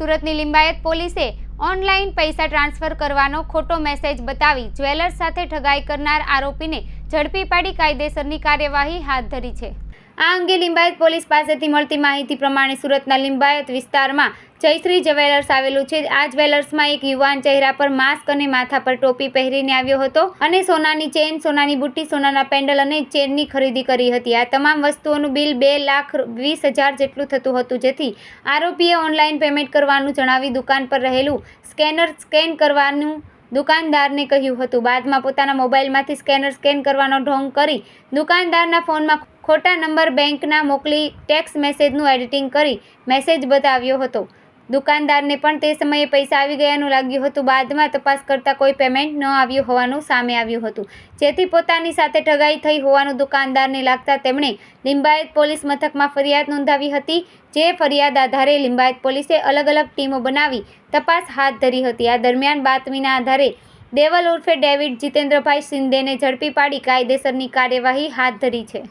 સુરતની લિંબાયત પોલીસે ઓનલાઈન પૈસા ટ્રાન્સફર કરવાનો ખોટો મેસેજ બતાવી જ્વેલર્સ સાથે ઠગાઈ કરનાર આરોપીને ઝડપી પાડી કાયદેસરની કાર્યવાહી હાથ ધરી છે. આ અંગે લિંબાયત પોલીસ પાસેથી મળતી માહિતી પ્રમાણે સુરતના લિંબાયત વિસ્તારમાં જયશ્રી જ્વેલર્સ આવેલું છે. આ જ્વેલર્સમાં એક યુવાન ચહેરા પર માસ્ક અને માથા પર ટોપી પહેરીને આવ્યો હતો અને સોનાની ચેન, સોનાની બુટ્ટી, સોનાના પેન્ડલ અને ચેનની ખરીદી કરી હતી. આ તમામ વસ્તુઓનું બિલ બે લાખ વીસ હજાર જેટલું થતું હતું, જેથી આરોપીએ ઓનલાઈન પેમેન્ટ કરવાનું જણાવી દુકાન પર રહેલું સ્કેનર સ્કેન કરવાનું દુકાનદારને કહ્યું હતું. બાદમાં પોતાના મોબાઈલમાંથી સ્કેનર સ્કેન કરવાનો ઢોંગ કરી દુકાનદારના ફોનમાં ખોટા નંબર બેંકના મોકલી ટેક્સ મેસેજનું એડિટિંગ કરી મેસેજ બતાવ્યો હતો. દુકાનદારને પણ તે સમયે પૈસા આવી ગયાનું લાગ્યું હતું. બાદમાં તપાસ કરતાં કોઈ પેમેન્ટ ન આવ્યું હોવાનું સામે આવ્યું હતું. જેથી પોતાની સાથે ઠગાઈ થઈ હોવાનું દુકાનદારને લાગતા તેમણે લિંબાયત પોલીસ મથકમાં ફરિયાદ નોંધાવી હતી, જે ફરિયાદ આધારે લિંબાયત પોલીસે અલગ અલગ ટીમો બનાવી તપાસ હાથ ધરી હતી. આ દરમિયાન બાતમીના આધારે દેવલ ઉર્ફે ડેવિડ જીતેન્દ્રભાઈ શિંદેને ઝડપી પાડી કાયદેસરની કાર્યવાહી હાથ ધરી છે.